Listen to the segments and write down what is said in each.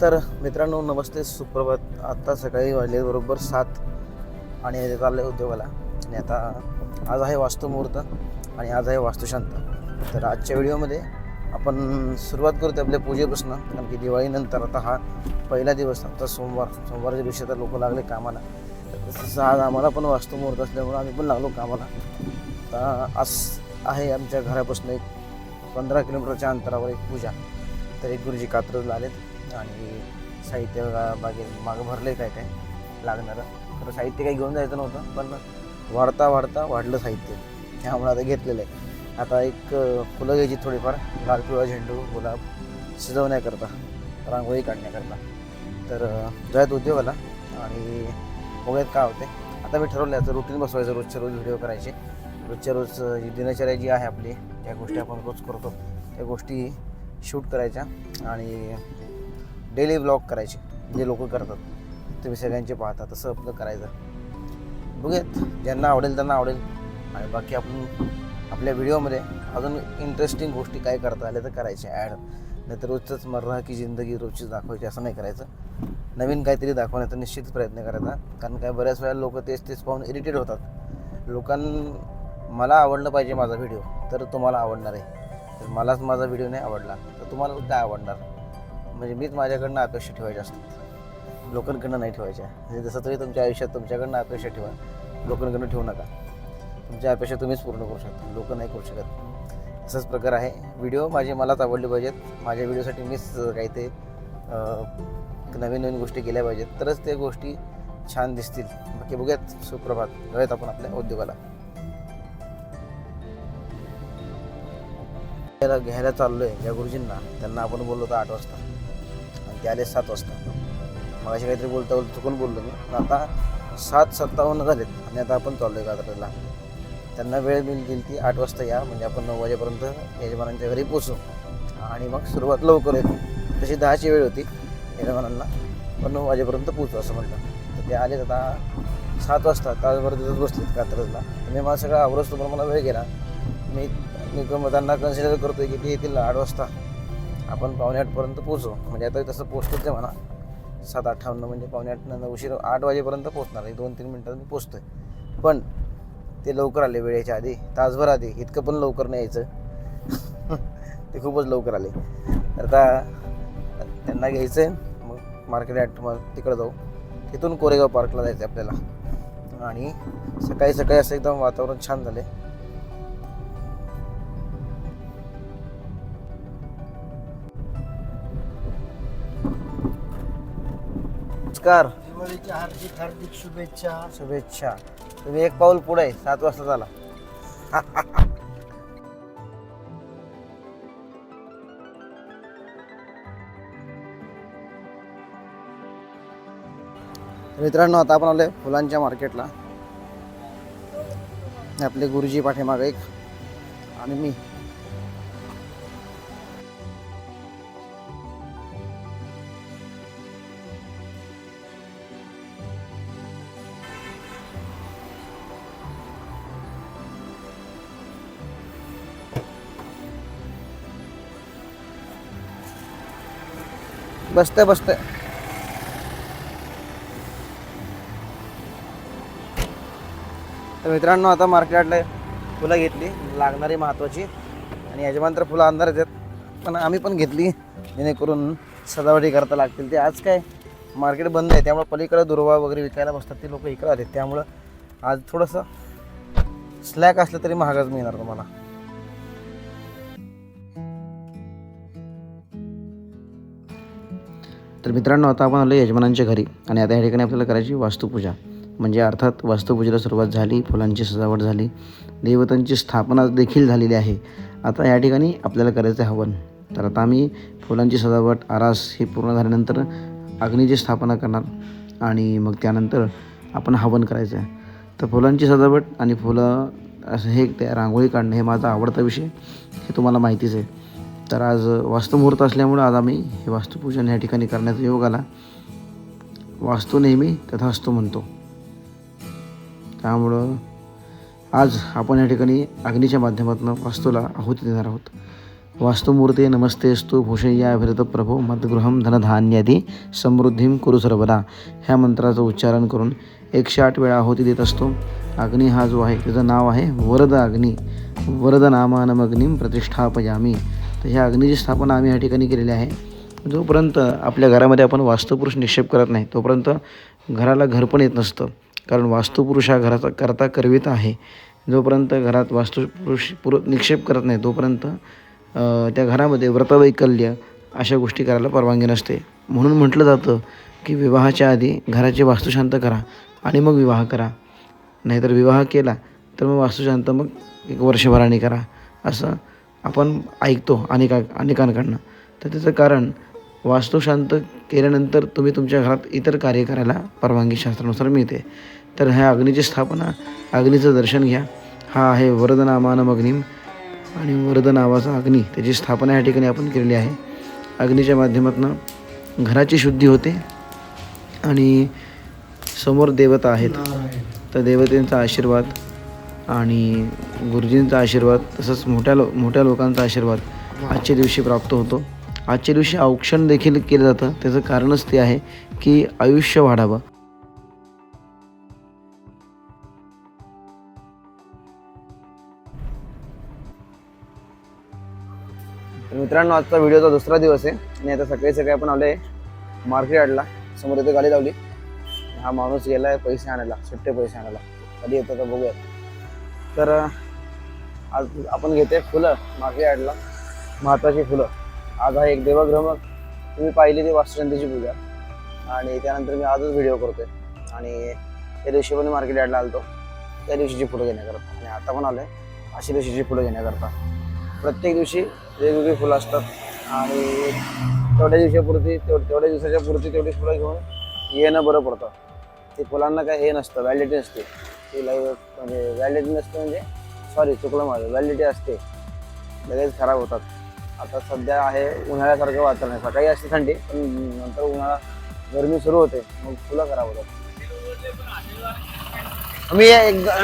तर मित्रांनो नमस्ते. सुप्रभात. आत्ता सकाळी वाजले बरोबर सात आणि चाललं आहे उद्योगाला. आणि आता आज आहे वास्तुमुहूर्त आणि आज आहे वास्तुशांत. तर आजच्या व्हिडिओमध्ये आपण सुरुवात करतो आपल्या पूजेपासून कारण की दिवाळीनंतर आता हा पहिला दिवस आता सोमवार. सोमवारच्या दिवशी तर लोक लागले कामाला. तर तसं आज आम्हाला पण वास्तुमुहूर्त असल्यामुळं आम्ही पण लागलो कामाला. आता आज आहे आमच्या घरापासून एक पंधरा किलोमीटरच्या अंतरावर एक पूजा. तर एक गुरुजी कात्रजला आलेत. आणि साहित्य बागे मागं भरलं आहे काय काय लागणारं. खरं साहित्य काही घेऊन जायचं नव्हतं पण वाढता वाढता वाढलं साहित्य. त्यामुळे आता घेतलेलं आहे. आता एक फुलं घ्यायची थोडीफार. लाल पिवळा झेंडू गुलाब शिजवण्याकरता रांगोळी काढण्याकरता. तर जायत उद्योगाला आणि बघूयात काय होते आता मी ठरवलं याचं रुटीन बसवायचं रोजच्या रोज व्हिडिओ करायचे. रोजच्या रोज जी दिनचर्या जी आहे आपली ज्या गोष्टी आपण रोज करतो. त्या गोष्टी शूट करायच्या आणि डेली ब्लॉग करायचे जे लोक करतात. तुम्ही सगळ्यांचे पाहता तसं आपलं करायचं. बघूयात ज्यांना आवडेल त्यांना आवडेल. आणि बाकी आपण आपल्या व्हिडिओमध्ये अजून इंटरेस्टिंग गोष्टी काय करता आल्या तर करायच्या ॲड नाही तर रोजचंच मर्रा की जिंदगी रोजचीच दाखवायची असं नाही करायचं. नवीन काहीतरी दाखवण्याचा निश्चित प्रयत्न करायचा. कारण काय बऱ्याच वेळा लोक तेच तेच पाहून इरिटेट होतात. लोकां मला आवडलं पाहिजे माझा व्हिडिओ तर तुम्हाला आवडणार आहे. तर मलाच माझा व्हिडिओ नाही आवडला तर तुम्हाला काय आवडणार? म्हणजे मीच माझ्याकडनं अपेक्षा ठेवायच्या असतात लोकांकडनं नाही ठेवायच्या. म्हणजे जसं तरी तुमच्या आयुष्यात तुमच्याकडनं अपेक्षा ठेवा. लोकांकडनं ठेवू नका. तुमच्या अपेक्षा तुम्हीच पूर्ण करू शकता. लोक नाही करू शकत. असाच प्रकार आहे. व्हिडिओ माझे मलाच आवडले पाहिजेत. माझ्या व्हिडिओसाठी मीच काही ते नवीन नवीन गोष्टी केल्या पाहिजेत. तरच त्या गोष्टी छान दिसतील. बाकी बघूयात. सुप्रभात. जाऊयात आपण आपल्या उद्योगाला. घ्यायला घ्यायला चाललो आहे ज्या गुरुजींना. त्यांना आपण बोललो होतो आठ वाजता. ते आले सात वाजता. मग अशी काहीतरी बोलता बोलता चुकून बोललो मी. पण आता सात सत्तावन्न झालेत आणि आता आपण चाललो आहे गाजराला त्यांना वेळ मिळेल गेली ती आठ वाजता या. म्हणजे आपण नऊ वाजेपर्यंत यजमानांच्या घरी पोचू आणि मग सुरुवात लवकर येते तशी दहाची वेळ होती यजमानांना. पण नऊ वाजेपर्यंत पोचू असं म्हटलं तर ते आले आता सात वाजता. तासभर तिथंच बसलेत कात्रजला. मी मला सगळं आवरच तुम्हाला मला वेळ गेला. मी मी त्यांना कन्सिडर करतोय की ते येतील आठ वाजता. आपण पावणे आठपर्यंत पोचू म्हणजे आता तसं पोचतोच आहे म्हणा. सात अठ्ठावन्न म्हणजे पावणे आठ नंतर उशीर आठ वाजेपर्यंत पोचणार आहे. दोन तीन मिनटात मी पोचतोय पण ते लवकर आले वेळेच्या आधी. तासभर आधी. इतकं पण लवकर नाही यायचं. ते खूपच लवकर आले. तर आता त्यांना घ्यायचं आहे मग मार्केट ॲट मग तिकडं जाऊ. तिथून कोरेगाव पार्कला जायचं आहे आपल्याला. आणि सकाळी सकाळी असं एकदम वातावरण छान झालं आहे नमस्कार. दिवाळीच्या हार्दिक हार्दिक शुभेच्छा. शुभेच्छा. तुम्ही एक पाऊल पुढे आहे, सात वाजता झाला मित्रांनो आता आपण आलोय फुलांच्या मार्केटला. आपले गुरुजी पाठीमागे एक आणि मी. बसतंय बसतंय. तर मित्रांनो आता मार्केटला फुलं घेतली लागणारी महत्त्वाची आणि यजमान तर फुलं अंधार आहेत. पण आम्ही पण घेतली जेणेकरून सजावटी करता लागतील ते. आज काय मार्केट बंद आहे त्यामुळे पलीकडे दुर्वा वगैरे विकायला बसतात ते लोक इकडे आले त्यामुळं आज थोडंसं स्लॅक असलं तरी महागच मिळणार तुम्हाला. तर मित्रांनो आता आपण आलो यजमानांच्या घरी आणि आता या ठिकाणी आपल्याला करायची वास्तुपूजा. म्हणजे अर्थात वास्तुपूजेला सुरुवात झाली फुलांची सजावट झाली देवतांची स्थापना देखील झालेली आहे. आता या ठिकाणी आपल्याला करायचं आहे हवन. तर आता आम्ही फुलांची सजावट आरास हे पूर्ण झाल्यानंतर अग्नीची स्थापना करणार आणि मग त्यानंतर आपण हवन करायचं आहे. तर फुलांची सजावट आणि फुलं असं हे त्या रांगोळी काढणं हे माझा आवडता विषय हे तुम्हाला माहितीच आहे. तर आज वास्तुमुहूर्त असल्यामुळं आज आम्ही हे वास्तुपूजन या ठिकाणी करण्याचा योग आला. वास्तू नेहमी तथास्तू म्हणतो. त्यामुळं आज आपण या ठिकाणी अग्नीच्या माध्यमातून वास्तूला आहुती देणार आहोत. वास्तुमूर्ते नमस्तेस्तु भूषय्याभिरत प्रभो मद्गृहं धनधान्यादी समृद्धीं कुरु सर्वदा. ह्या मंत्राचं उच्चारण करून एकशे आठ वेळा आहुती देत असतो. अग्नी हा जो आहे त्याचं नाव आहे वरद अग्नी. वरद नामानमग्नीम प्रतिष्ठापयामी. तर ह्या अग्नीची स्थापना आम्ही या ठिकाणी केलेली आहे. जोपर्यंत आपल्या घरामध्ये आपण वास्तुपुरुष निक्षेप करत नाही तोपर्यंत घराला घर पण येत नसतं. कारण वास्तुपुरुष हा घराचा करता करविता आहे. जोपर्यंत घरात वास्तुपुरुष पुर निक्षेप करत नाही तोपर्यंत त्या घरामध्ये व्रतवैकल्य अशा गोष्टी करायला परवानगी नसते. म्हणून म्हटलं जातं की विवाहाच्या आधी घराची वास्तुशांत करा आणि मग विवाह करा. नाहीतर विवाह केला तर मग वास्तुशांत मग एक वर्षभराने करा असं आपण ऐकतो अनेका अनेकांकडनं. तर त्याचं कारण वास्तुशांत केल्यानंतर तुम्ही तुमच्या घरात इतर कार्य करायला परवानगी शास्त्रानुसार मिळते. तर ह्या अग्नीची स्थापना अग्नीचं दर्शन घ्या. हा आहे वरदनामानम अग्निम आणि वरद नावाचा अग्नी. त्याची स्थापना या ठिकाणी आपण केलेली आहे. अग्नीच्या माध्यमातून घराची शुद्धी होते आणि समोर देवता आहेत. तर देवतेंचा आशीर्वाद आणि गुरुजींचा आशीर्वाद तसंच मोठ्या लो मोठ्या लोकांचा आशीर्वाद आजच्या दिवशी प्राप्त होतो. आजच्या दिवशी औक्षण देखील केलं जातं. त्याचं कारणच ते आहे की आयुष्य वाढावं. तर मित्रांनो आजचा व्हिडिओचा दुसरा दिवस आहे. आणि आता सकाळी सकाळी आपण आलोय मार्केट यार्डला समोर इथे गाडी लावली. हा माणूस गेलाय पैसे आणायला. सुट्टे पैसे आणायला. कधी येतो तर बघूया तर आज आपण घेते फुलं मार्केट यार्डला महत्वाची फुलं. आज हा एक देवग्रहमक तुम्ही पाहिली ती वास्तुशांतीची पूजा. आणि त्यानंतर मी आजच व्हिडिओ करतोय. आणि त्या दिवशी पण मार्केट यार्डला आलतो. त्या दिवशीची फुलं घेण्याकरता. आणि आता पण आलो आहे अशी दिवशीची फुलं घेण्याकरता. प्रत्येक दिवशी वेगवेगळी फुलं असतात. आणि तेवढ्या दिवसापुरती तेव- तेवढ्या दिवसाच्या पुरती तेवढी फुलं घेऊन येणं बरं पडतं. ते फुलांना काय हे नसतं व्हॅलिडिटी नसते. ती लाईव्ह म्हणजे व्हॅलिडिटी नसते म्हणजे सॉरी चुकलं माझं. व्हॅलिडिटी असते. लगेच खराब होतात. आता सध्या आहे उन्हाळ्यासारखं वातावरण. आहे सकाळी असते थंडी पण नंतर उन्हाळा गरमी सुरू होते. मग फुलं खराब होतात. मी एकदा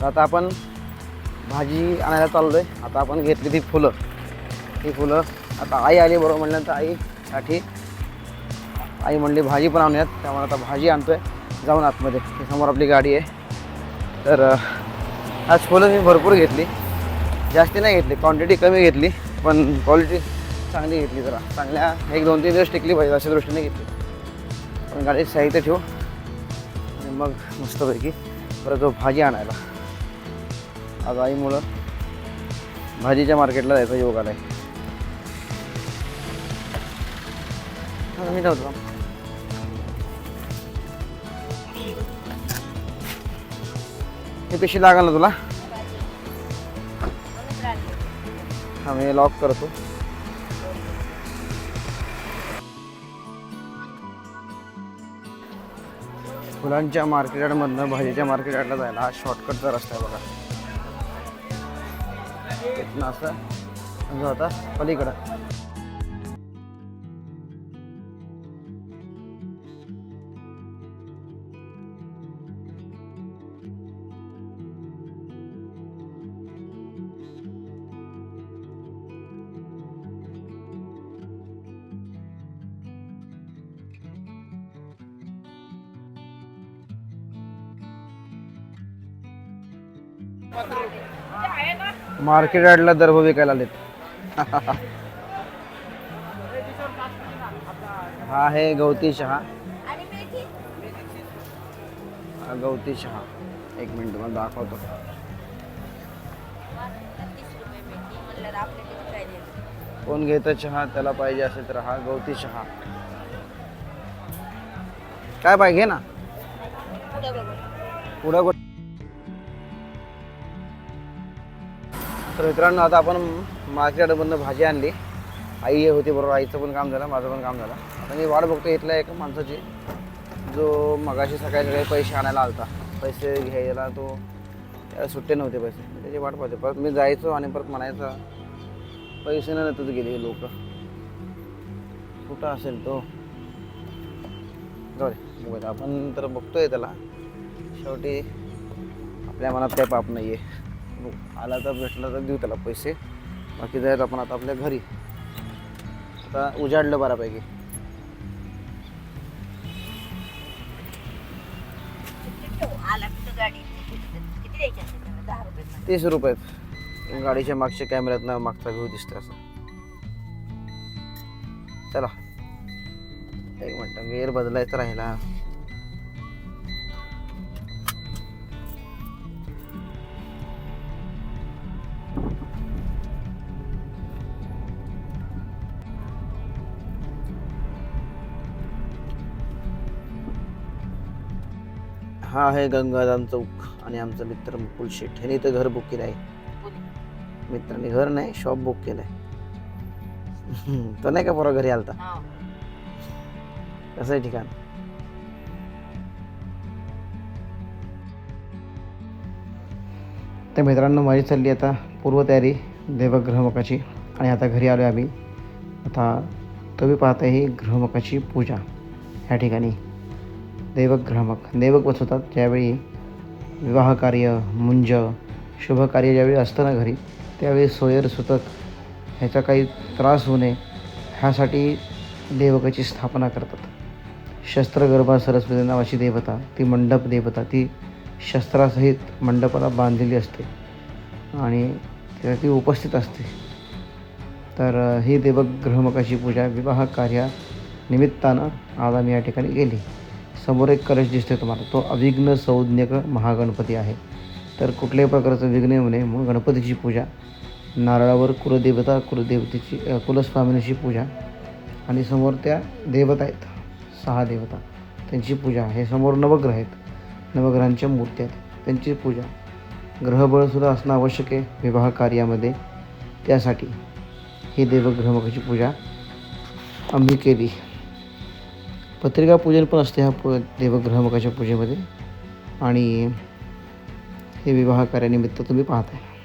तर आता आपण भाजी आणायला चाललोय. आता आपण घेतली ती फुलं. ही फुलं आता आई आली बरोबर म्हणल्यानंतर आईसाठी आई म्हणली भाजी पण आणूयात. त्यामुळे आता भाजी आणतो आहे जाऊन आतमध्ये. समोर आपली गाडी आहे. तर आज फुलं मी भरपूर घेतली. जास्ती नाही घेतली. क्वांटिटी कमी घेतली. पण क्वालिटी चांगली घेतली जरा. चांगल्या एक दोन तीन दिवस टिकली पाहिजे अशा दृष्टीने घेतली. पण गाडी साहित्य ठेवू. आणि मग मस्तपैकी परत जो भाजी आणायला. आज आईमुळं भाजीच्या मार्केटला जायचा योग आलाय. हा, मी जाऊ हे कशी लागल ना तुला? हा मी लॉक करतो. फुलांच्या मार्केटमधनं भाजीच्या मार्केटला जायला हा शॉर्टकटचा रस्ता आहे बघा. इथनं असं जो होता पलीकडं मार्केट यार्डला दर्भ विकायला आलेत. हा आहे गवती चहा गवती चहा एक मिनिट मला दाखवतो. कोण घेतं चहा? त्याला पाहिजे असेल तर हा गवती चहा काय पाहिजे ना. पुढं तर मित्रांनो आता आपण मार्केटमधनं भाजी आणली. आई हे होती बरोबर. आईचं पण काम झालं माझं पण काम झालं. आता मी वाट बघतो इथल्या एका माणसाची. जो मगाशी सकाळी सकाळी पैसे आणायला आलता. पैसे घ्यायला तो त्याला सुट्टे नव्हते पैसे. त्याची वाट पाहते परत मी जायचो आणि परत म्हणायचा पैसे नाही तुझं गेले लोक. कुठं असेल तो? जाऊ दे आपण तर बघतोय त्याला. शेवटी आपल्या मनात काही पाप नाही आहे आला तर भेटला तर देऊ त्याला पैसे. बाकी जायचं आपण आता आपल्या घरी. आता उजाडलं बऱ्यापैकी. तीस रुपये. गाडीच्या मागच्या कॅमेऱ्यात ना मागचा व्ह्यू दिसतोय असं. चला. एक मिनटं गेअर बदलायचं राहिला. हा आहे गंगाधाम चौक आणि आमचा मित्र मुकुल शेठ. ह्याने इथं घर बुक केलं आहे. मित्राने घर नाही शॉप बुक केलंय. तो नाही का परवा घरी आलता. कसं आहे ठिकाण? तर मित्रांनो माझी चालली आता पूर्वतयारी देवगृहमकाची आणि आता घरी आलो आम्ही. आता तुम्ही पाहता ही गृहमकाची पूजा ह्या ठिकाणी. देवगृहमक देवक बसवतात ज्यावेळी विवाह कार्य मुंज शुभकार्य ज्यावेळी असतं ना घरी त्यावेळी सोयर सुतक ह्याचा काही त्रास होऊ नये ह्यासाठी देवकाची स्थापना करतात. शस्त्रगर्भा सरस्वती नावाची देवता ती मंडप देवता ती शस्त्रासहित मंडपाला बांधलेली असते आणि तिथे ती उपस्थित असते. तर ही देवग्रहमकाची पूजा विवाह कार्या निमित्तानं आज आम्ही या ठिकाणी गेली समोर एक कलश दिसते तुम्हाला. तो अविघ्न संज्ञक महागणपती आहे. तर कुठल्याही प्रकारचं विघ्न येऊ नये म्हणून गणपतीची पूजा नारळावर कुलदेवता कुलदेवतेची कुलस्वामिनीची पूजा आणि समोर त्या देवता आहेत. सहा देवता. त्यांची पूजा हे समोर नवग्रह आहेत. नवग्रहांच्या मूर्त्या आहेत. त्यांची पूजा. ग्रहबळसुद्धा असणं आवश्यक आहे. विवाह कार्यामध्ये. त्यासाठी ही देवग्रहमुखाची पूजा आम्ही केली. पत्रिका पूजन पण असते ह्या पू देवग्रहमकाच्या पूजेमध्ये. आणि हे विवाह कार्यानिमित्त तुम्ही पाहताय.